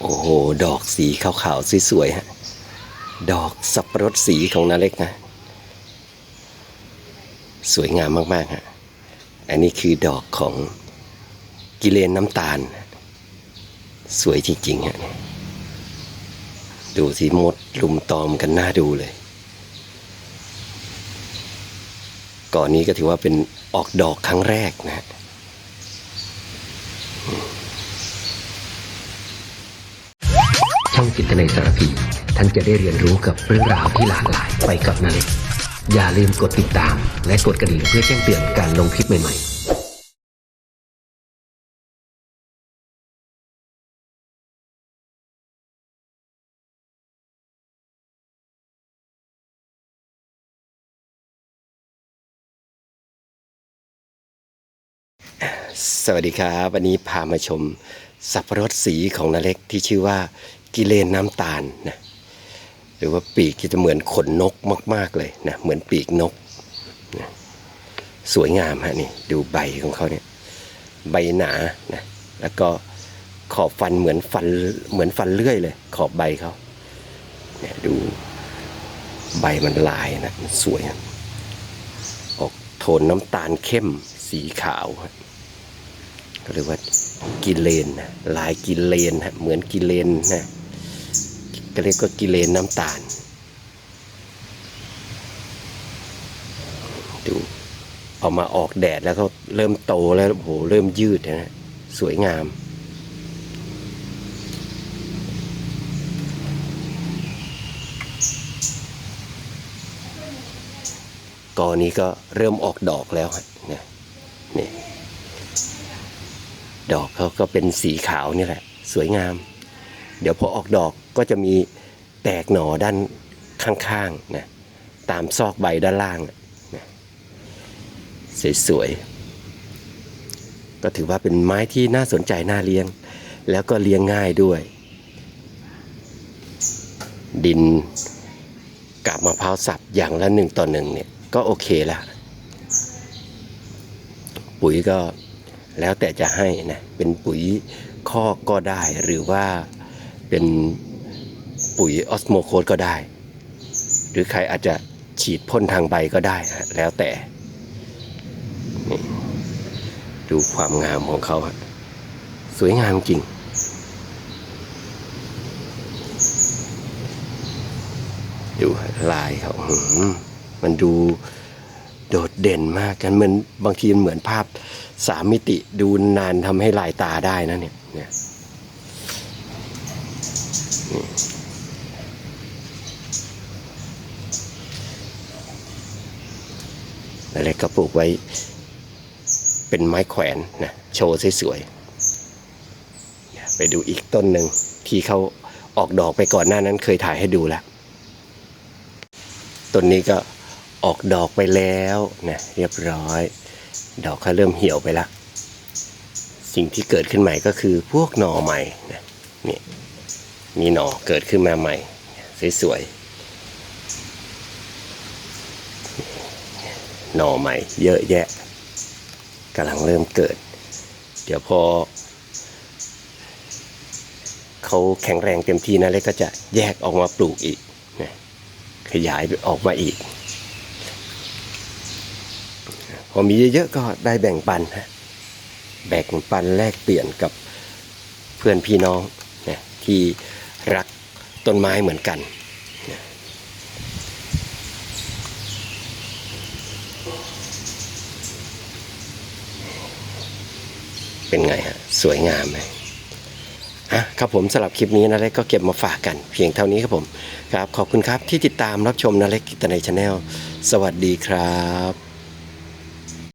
โอ้โห ดอกสีขาวๆสวยๆฮะ ดอกสับปะรดสีของนาเล็กนะ สวยงามมากๆฮะ อันนี้คือดอกของกิเลนน้ำตาล สวยจริงๆฮะ ดูสิมดลุมตอมกันน่าดูเลย ก่อนนี้ก็ถือว่าเป็นออกดอกครั้งแรกนะฮะ ช่อง จิตในสารพี ท่านจะได้เรียนรู้กับเรื่องราวที่หลากหลายไปกับนาเล็กอย่าลืมกดติดตาม และกดกระดิ่งเพื่อแจ้งเตือนการลงคลิปใหม่ๆสวัสดีครับ วันนี้พามาชมสับปะรดสีของนาเล็กที่ชื่อว่า กิเลนน้ำตาลนะหรือว่าปีกจะเหมือนขนนกมาก ๆเลยนะเหมือนปีกนกนะสวยงามฮะนี่ดูใบของเขาเนี่ยใบหนานะแล้วก็ขอบฟันเหมือนฟันเหมือนฟันเลื่อยเลย ขอบใบเขาเนี่ยดูใบมันลายนะมันสวย ออกโทนน้ำตาลเข้มสีขาวก็เรียกว่ากิเลนนะลายกิเลนฮะเหมือนกิเลนนะ ก็เรียกว่ากิเลนน้ำตาล ดูเอามาออกแดดแล้วก็เริ่มโตแล้วโอ้โหเริ่มยืดนะฮะสวยงามกอนี้ก็เริ่มออกดอกแล้วฮะนี่ดอกเขาก็เป็นสีขาวนี่แหละ สวยงาม เดี๋ยวพอออกดอก ก็จะมีแตกหน่อด้านข้างๆนะตามซอกใบด้านล่างนะสวยๆก็ถือว่าเป็นไม้ที่น่าสนใจน่าเลี้ยง แล้วก็เลี้ยงง่ายด้วย ดินกับมะพร้าวสับอย่างละหนึ่งต่อหนึ่งเนี่ยก็โอเคล้วปุ๋ยก็แล้วแต่จะให้นะเป็นปุ๋ยคอกก็ได้หรือว่าเป็น ปุ๋ยออสโมโคสก็ได้ หรือใครอาจจะฉีดพ่นทางใบก็ได้ฮะแล้วแต่ ดูความงามของเขาฮะสวยงามจริง ดูลายเขามมันดูโดดเด่นมากกันมันบางทีมันเหมือนภาพสามมิติดูนานทำให้ลายตาได้นะเนี่ยเนี่ย นี่อะไรก็ปลูกไว้เป็นไม้แขวนนะโชว์สวยๆไปดูอีกต้นหนึ่งที่เขาออกดอกไปก่อนหน้านั้นเคยถ่ายให้ดูแล้วต้นนี้ก็ออกดอกไปแล้วนะเรียบร้อย ดอกเขาเริ่มเหี่ยวไปแล้วสิ่งที่เกิดขึ้นใหม่ก็คือพวกหน่อใหม่นะนี่มีหน่อเกิดขึ้นมาใหม่สวยๆ หน่อใหม่เยอะแยะกำลังเริ่มเกิด เดี๋ยวพอเขาแข็งแรงเต็มที่นะเล็กก็จะแยกออกมาปลูกอีกนะขยายออกมาอีก พอมีเยอะๆก็ได้แบ่งปันฮะแบ่งปันแลกเปลี่ยนกับเพื่อนพี่น้องนะที่รักต้นไม้เหมือนกันนะ เป็นไงฮะ สวยงามไหมอะครับผมสำหรับคลิปนี้นะเล็กก็เก็บมาฝากกัน เพียงเท่านี้ครับผมครับขอบคุณครับที่ติดตามรับชมนะเล็กกิตในชาแนลสวัสดีครับ